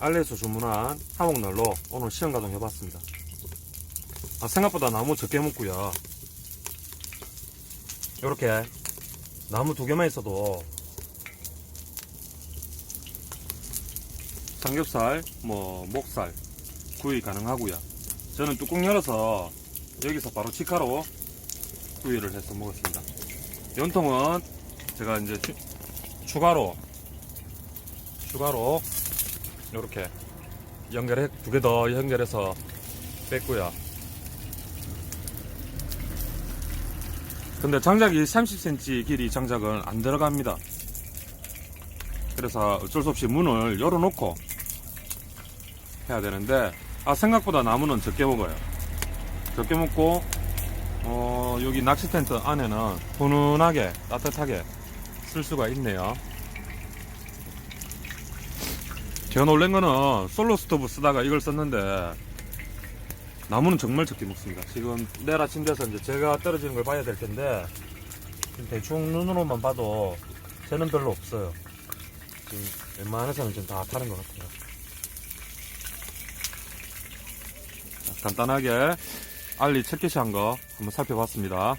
알리에서 주문한 하목날로 오늘 시험 가동 해봤습니다. 아, 생각보다 나무 적게 먹고요. 이렇게 나무 두 개만 있어도 삼겹살, 뭐 목살 구이 가능하고요. 저는 뚜껑 열어서 여기서 바로 치카로 구이를 해서 먹었습니다. 연통은 제가 이제 추, 추가로 추가로 이렇게 연결해 두 개 더 연결해서 뺐고요. 근데 장작이 30cm 길이 장작은 안 들어갑니다. 그래서 어쩔 수 없이 문을 열어놓고 해야 되는데 아 생각보다 나무는 적게 먹어요. 적게 먹고 어, 여기 낚시 텐트 안에는 훈훈하게 따뜻하게 쓸 수가 있네요. 제가 놀란 거는 솔로 스토브 쓰다가 이걸 썼는데 나무는 정말 적게 먹습니다. 지금 내일 아침 돼서 이제 제가 떨어지는 걸 봐야 될 텐데 대충 눈으로만 봐도 새는 별로 없어요. 지금 웬만해서는 지금 다 타는 것 같아요. 자, 간단하게 알리 챗켓이 한 거 한번 살펴봤습니다.